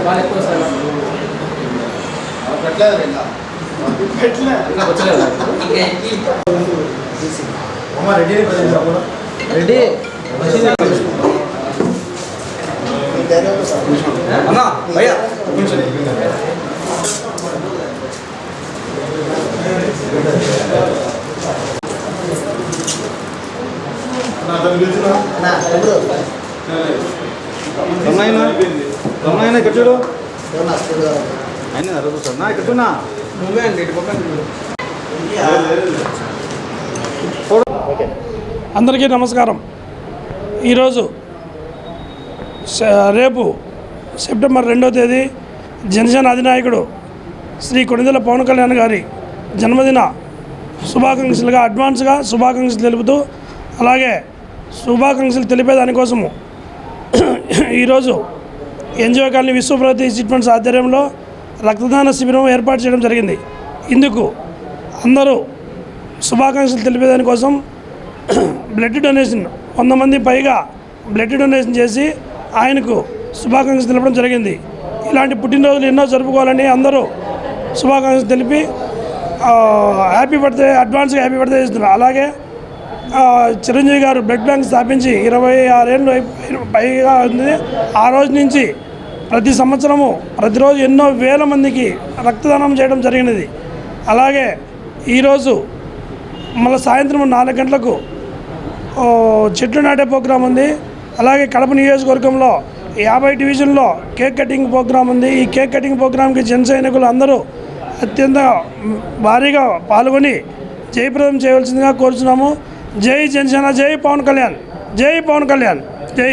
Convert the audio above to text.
బాగా ఎక్కువ వస్తాయి పెట్టలేదు ఇంకా వచ్చలేదు అమ్మ రెడీ రెడీ అన్నా భయ్యా. ఇక్కడ చూడు. అయినా అరవై సార్ నా ఇక్కడ నువ్వే అండి. అందరికీ నమస్కారం. ఈరోజు రేపు సెప్టెంబర్ రెండవ తేదీ జనసేన అధినాయకుడు శ్రీ కొణిదెల పవన్ కళ్యాణ్ గారి జన్మదిన శుభాకాంక్షలుగా అడ్వాన్స్గా శుభాకాంక్షలు తెలుపుతూ అలాగే శుభాకాంక్షలు తెలిపేదానికోసము ఈరోజు NGO colony Vishwabharati chit funds ఆధ్వర్యంలో రక్తదాన శిబిరం ఏర్పాటు చేయడం జరిగింది. ఇందుకు అందరూ శుభాకాంక్షలు తెలిపేదానికోసం బ్లడ్ డొనేషన్ వంద మంది పైగా బ్లడ్ డొనేషన్ చేసి ఆయనకు శుభాకాంక్షలు తెలపడం జరిగింది. ఇలాంటి పుట్టినరోజులు ఎన్నో జరుపుకోవాలని అందరూ శుభాకాంక్షలు తెలిపి హ్యాపీ బర్త్డే అడ్వాన్స్గా హ్యాపీ బర్త్డే చేస్తున్నారు. అలాగే చిరంజీవి గారు బ్లడ్ బ్యాంక్ స్థాపించి ఇరవై ఆరేళ్ళు పైగా ఉంది. ఆ రోజు నుంచి ప్రతి సంవత్సరము ప్రతిరోజు ఎన్నో వేల మందికి రక్తదానం చేయడం జరిగినది. అలాగే ఈరోజు మళ్ళీ సాయంత్రం నాలుగు గంటలకు చెట్లు నాటే ప్రోగ్రాం ఉంది. అలాగే కడప నియోజకవర్గంలో యాభై డివిజన్లో కేక్ కటింగ్ ప్రోగ్రాం ఉంది. ఈ కేక్ కటింగ్ ప్రోగ్రాంకి జన సైనికులు అందరూ అత్యంత భారీగా పాల్గొని జయప్రదం చేయవలసిందిగా కోరుచున్నాము. జై జనసేన జై పవన్ కళ్యాణ్ జై పవన్ కళ్యాణ్.